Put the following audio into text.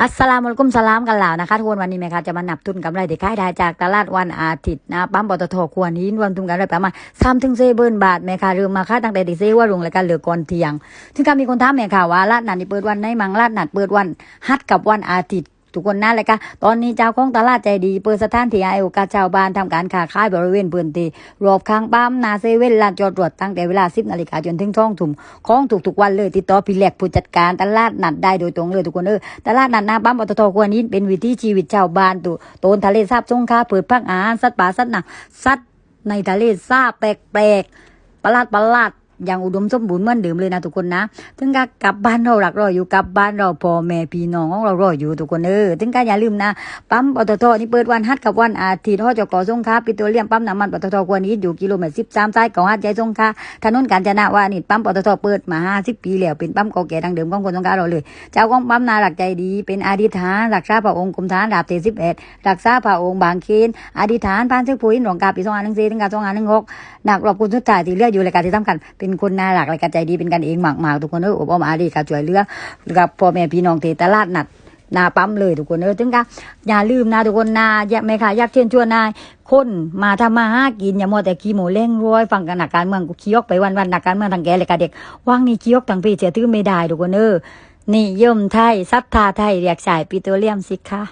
อัสสลามุลกุมสลามกันแล้วนะคะทุกคนวันนี้แม่ค่ะจะมานับทุนกำไรที่ขายได้จากตลาดวันอาทิตย์นะปั๊มปตทควรหินรวมทุนกันได้ประมาณสามถึงสี่หมื่นบาทแม่ค่ะเริ่มมาค่าตั้งแต่ตีสี่ว่าลงรายการเหลือก่อนเที่ยงถึงการมีคนถามแม่ค่ะว่าลาดนัดนี่เปิดวันไหนมังลาดนัดเปิดวันฮัดกับวันอาทิตย์ ทุกคนนั่นเลยค่ะ ตอนนี้เจ้าของตลาดใจดี เปิดสถานที่ให้โอกาสชาวบ้านทำการค้าขายบริเวณพื้นที่รอบข้างปั๊มนาเซเว่นลานจอดรถตั้งแต่เวลา 10นาฬิกาจนถึงช่องทุ่มของทุกวันเลยติดต่อพี่แหลกผู้จัดการตลาดนัดได้โดยตรงเลยทุกคนเออตลาดนัดหนาปั๊มปตทควรนี้เป็นวิถีชีวิตชาวบ้านตุโตนทะเลสาบสงขลาเปิดพักอาหารสัตว์ป่าสัตว์หนักสัตว์ในทะเลสาบแปลกๆประหลาดประหลาด อย่างอุดมสมบูรณ์เหมือนเดิมเลยนะทุกคนนะ ถึงกับกลับบ้านเราหลักรออยู่กลับบ้านเราพ่อแม่พี่น้องของเรารออยู่ทุกคนเออถึงก็อย่าลืมนะปั๊มปตทนี่เปิดวันฮัดกับวันอาทิตย์ฮอจกสงขลาปิโตรเลียมปั๊มน้ำมันปตทควรนี้อยู่กิโลเมตรสิบสามสายเก่าหัดใจสงขลาถนนกาญจนาวานิชปั๊มปตทเปิดมาห้าสิบปีแล้วเป็นปั๊มเก่าแก่ดังเดิมของคนสงขลาเราเลย เจ้าของปั๊มนาหลักใจดี เป็นอธิษฐานรักษาพระองค์กรมฐานดาบเตสิบเอ็ดรักษาพระองค์บางเคนอธิษฐานพานเชือกปุ๋ยหลวงกาปีสองพันหนึ่งสี่ถึงกาสองพันหนึ่งหก นักรบคุณสุดท้ายที่เลืออยู่รายการที่สำคัญเป็นคนน่ารักรายการใจดีเป็นกันเองหมากๆทุกคนเอออบอ้อมอารีการช่วยเลือกับพ่อแม่พี่น้องที่ตลาดนัดนาปั๊มเลยทุกคนเออถึงกะอย่าลืมนะทุกคนนาอย่าไม่ค่ะอยากเชิญชวนนายคนมาทำมาหากินอย่ามัวแต่ขี้โมเล่งร้อยฟังกันหนักการเมืองขี้ยกไปวันวันหนักการเมืองทางแกเลยค่ะเด็กว่างนี่ขี้ยกทางพี่เสียตื้อไม่ได้ทุกคนเออนิยมไทยศรัทธาไทยเรียกสายปิโตรเลียมสิคะ